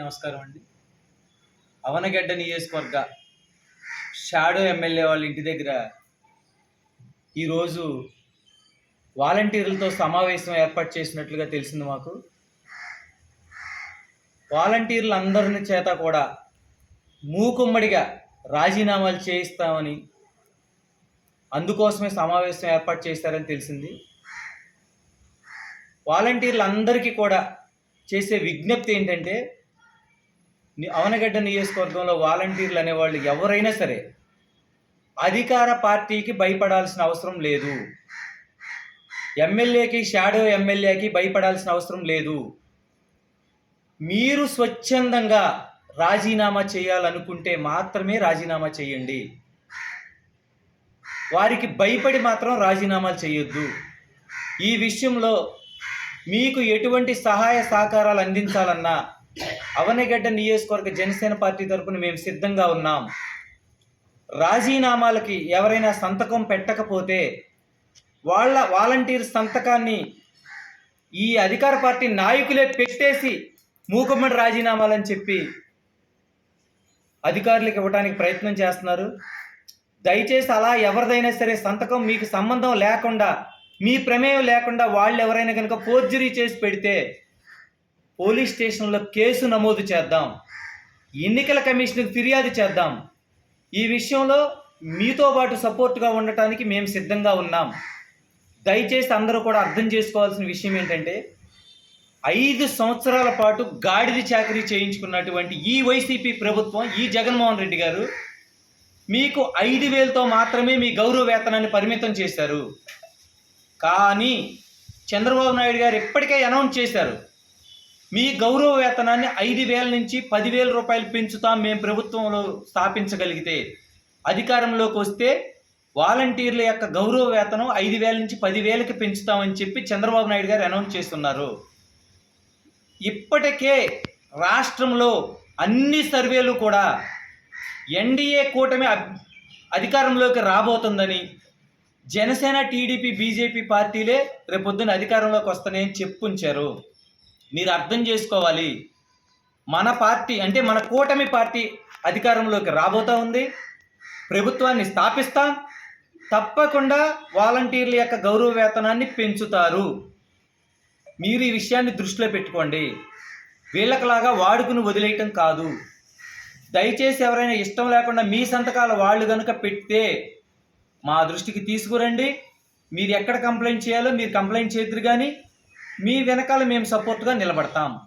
నమస్కారం అండి. అవనగడ్డ నియోజకవర్గ షాడో ఎమ్మెల్యే వాళ్ళ ఇంటి దగ్గర ఈరోజు వాలంటీర్లతో సమావేశం ఏర్పాటు చేసినట్లుగా తెలిసింది మాకు. వాలంటీర్లు అందరిని చేత కూడా మూకుమ్మడిగా రాజీనామాలు చేయిస్తామని అందుకోసమే సమావేశం ఏర్పాటు చేశారని తెలిసింది. వాలంటీర్లు అందరికీ కూడా చేసే విజ్ఞప్తి ఏంటంటే అవనగడ్డ నియోజకవర్గంలో వాలంటీర్లు అనేవాళ్ళు ఎవరైనా సరే అధికార పార్టీకి భయపడాల్సిన అవసరం లేదు. ఎమ్మెల్యేకి షాడో ఎమ్మెల్యేకి భయపడాల్సిన అవసరం లేదు. మీరు స్వచ్ఛందంగా రాజీనామా చేయాలనుకుంటే మాత్రమే రాజీనామా చేయండి. వారికి భయపడి మాత్రం రాజీనామాలు చేయొద్దు. ఈ విషయంలో మీకు ఎటువంటి సహాయ సహకారాలు అందించాలన్నా అవనగడ్డ నియోజకవర్గ జనసేన పార్టీ తరపున మేము సిద్ధంగా ఉన్నాం. రాజీనామాలకి ఎవరైనా సంతకం పెట్టకపోతే వాళ్ళ వాలంటీర్ సంతకాన్ని ఈ అధికార పార్టీ నాయకులే పెట్టేసి మూకమ్మడి రాజీనామాలని చెప్పి అధికారులకు ఇవ్వడానికి ప్రయత్నం చేస్తున్నారు. దయచేసి అలా ఎవరిదైనా సరే సంతకం మీకు సంబంధం లేకుండా మీ ప్రమేయం లేకుండా వాళ్ళు ఎవరైనా కనుక ఫోర్జరీ చేసి పెడితే పోలీస్ స్టేషన్లో కేసు నమోదు చేద్దాం. ఎన్నికల కమిషన్కి ఫిర్యాదు చేద్దాం. ఈ విషయంలో మీతో పాటు సపోర్ట్గా ఉండటానికి మేము సిద్ధంగా ఉన్నాం. దయచేసి అందరూ కూడా అర్థం చేసుకోవాల్సిన విషయం ఏంటంటే ఐదు సంవత్సరాల పాటు గాడిద చాకరీ చేయించుకున్నటువంటి ఈ వైసీపీ ప్రభుత్వం ఈ జగన్మోహన్ రెడ్డి గారు మీకు ఐదు వేలతో మాత్రమే మీ గౌరవ వేతనాన్ని పరిమితం చేశారు. కానీ చంద్రబాబు నాయుడు గారు ఇప్పటికే అనౌన్స్ చేశారు. మీ గౌరవ వేతనాన్ని ఐదు వేల నుంచి పదివేల రూపాయలు పెంచుతాం మేము ప్రభుత్వంలో స్థాపించగలిగితే. అధికారంలోకి వస్తే వాలంటీర్ల యొక్క గౌరవ వేతనం ఐదు వేల నుంచి పదివేలకి పెంచుతామని చెప్పి చంద్రబాబు నాయుడు గారు అనౌన్స్ చేస్తున్నారు. ఇప్పటికే రాష్ట్రంలో అన్ని సర్వేలు కూడా ఎన్డీఏ కూటమి అధికారంలోకి రాబోతుందని జనసేన టీడీపీ బీజేపీ పార్టీలే రేపొద్దున అధికారంలోకి వస్తాయని చెప్పుంచారు. మీరు అర్థం చేసుకోవాలి. మన పార్టీ అంటే మన కూటమి పార్టీ అధికారంలోకి రాబోతా ఉంది. ప్రభుత్వాన్ని స్థాపిస్తాం. తప్పకుండా వాలంటీర్ల యొక్క గౌరవ వేతనాన్ని పెంచుతారు. మీరు ఈ విషయాన్ని దృష్టిలో పెట్టుకోండి. వీళ్ళకలాగా వాడుకుని వదిలేయటం కాదు. దయచేసి ఎవరైనా ఇష్టం లేకుండా మీ సంతకాల వాళ్ళు కనుక పెడితే మా దృష్టికి తీసుకురండి. మీరు ఎక్కడ కంప్లైంట్ చేయాలో మీరు కంప్లైంట్ చేద్దరు కానీ మీ వెనకాల మేము సపోర్ట్గా నిలబడతాం.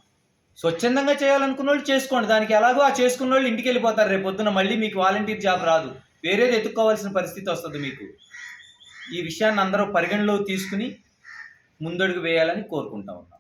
స్వచ్ఛందంగా చేయాలనుకున్న వాళ్ళు చేసుకోండి. దానికి ఎలాగో ఆ చేసుకున్న వాళ్ళు ఇంటికి వెళ్ళిపోతారు. రేపు పొద్దున మళ్ళీ మీకు వాలంటీర్ జాబ్ రాదు. వేరేది ఎత్తుక్కోవాల్సిన పరిస్థితి వస్తుంది మీకు. ఈ విషయాన్ని అందరూ పరిగణలోకి తీసుకుని ముందడుగు వేయాలని కోరుకుంటా ఉన్నాం.